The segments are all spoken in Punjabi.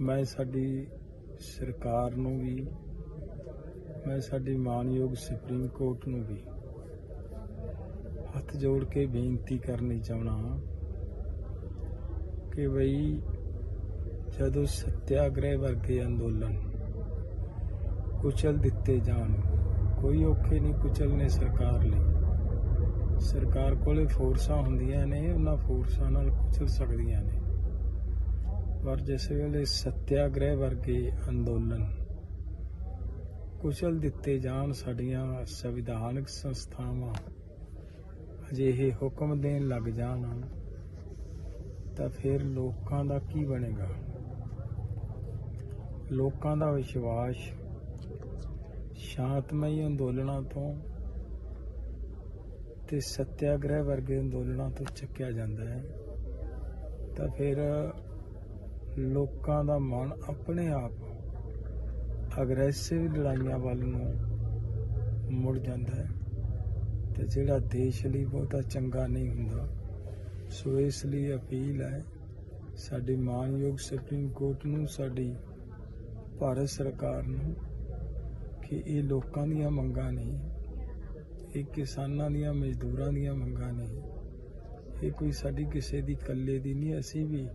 ਮੈਂ ਸਾਡੀ ਸਰਕਾਰ ਨੂੰ ਵੀ, ਮੈਂ ਸਾਡੀ ਮਾਨਯੋਗ ਸੁਪਰੀਮ ਕੋਰਟ ਨੂੰ ਵੀ ਹੱਥ ਜੋੜ ਕੇ ਬੇਨਤੀ ਕਰਨੀ ਚਾਹਣਾ ਕਿ ਬਈ ਜਦੋਂ ਸਤਿਆਗ੍ਰਹਿ ਵਰਗੇ ਅੰਦੋਲਨ ਕੁਚਲ ਦਿੱਤੇ ਜਾਣ, ਕੋਈ ਔਖੇ ਨਹੀਂ ਕੁਚਲਨੇ ਸਰਕਾਰ ਲਈ। ਸਰਕਾਰ ਕੋਲੇ ਫੋਰਸਾਂ ਹੁੰਦੀਆਂ ਨੇ, ਉਹਨਾਂ ਫੋਰਸਾਂ ਨਾਲ ਕੁਚਲ ਸਕਦੀਆਂ ਨੇ। ਪਰ ਜਿਸ ਵੇਲੇ ਸੱਤਿਆਗ੍ਰਹਿ ਵਰਗੇ ਅੰਦੋਲਨ ਕੁਸ਼ਲ ਦਿੱਤੇ ਜਾਣ ਸਾਡੀਆਂ ਸੰਵਿਧਾਨਕ ਸੰਸਥਾਵਾਂ ਅਜਿਹੇ ਹੁਕਮ ਦੇਣ ਲੱਗ ਜਾਣ, ਤਾਂ ਫਿਰ ਲੋਕਾਂ ਦਾ ਕੀ ਬਣੇਗਾ? ਲੋਕਾਂ ਦਾ ਵਿਸ਼ਵਾਸ ਸ਼ਾਂਤਮਈ ਅੰਦੋਲਨਾਂ ਤੋਂ ਤੇ ਸੱਤਿਆਗ੍ਰਹਿ ਵਰਗੇ ਅੰਦੋਲਨਾਂ ਤੋਂ ਚੱਕਿਆ ਜਾਂਦਾ ਹੈ। ਤਾਂ ਫਿਰ ਲੋਕਾਂ ਦਾ ਮਨ ਆਪਣੇ ਆਪ ਅਗਰੈਸਿਵ ਲੜਾਈਆਂ ਵੱਲ ਨੂੰ ਮੁੜ ਜਾਂਦਾ ਹੈ ਤੇ ਜਿਹੜਾ ਦੇਸ਼ ਲਈ ਬਹੁਤਾ ਚੰਗਾ ਨਹੀਂ ਹੁੰਦਾ, ਸੋ ਇਸ ਲਈ ਅਪੀਲ ਹੈ, ਸਾਡੀ ਮਾਨਯੋਗ ਸੁਪਰੀਮ ਕੋਰਟ ਨੂੰ, ਸਾਡੀ ਭਾਰਤ ਸਰਕਾਰ ਨੂੰ ਕਿ ਇਹ ਲੋਕਾਂ ਦੀਆਂ ਮੰਗਾਂ ਨਹੀਂ, ਇਹ ਕਿਸਾਨਾਂ ਦੀਆਂ, ਮਜ਼ਦੂਰਾਂ ਦੀਆਂ ਮੰਗਾਂ ਨਹੀਂ, ਇਹ ਕੋਈ ਸਾਡੀ ਕਿਸੇ ਦੀ ਇਕੱਲੇ ਦੀ ਨਹੀਂ, ਅਸੀਂ ਵੀ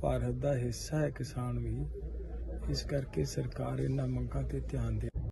ਭਾਰਤ ਦਾ ਹਿੱਸਾ ਹੈ ਕਿਸਾਨ ਵੀ। ਇਸ ਕਰਕੇ ਸਰਕਾਰ ਇਹਨਾਂ ਮੰਗਾਂ ਤੇ ਧਿਆਨ ਦੇ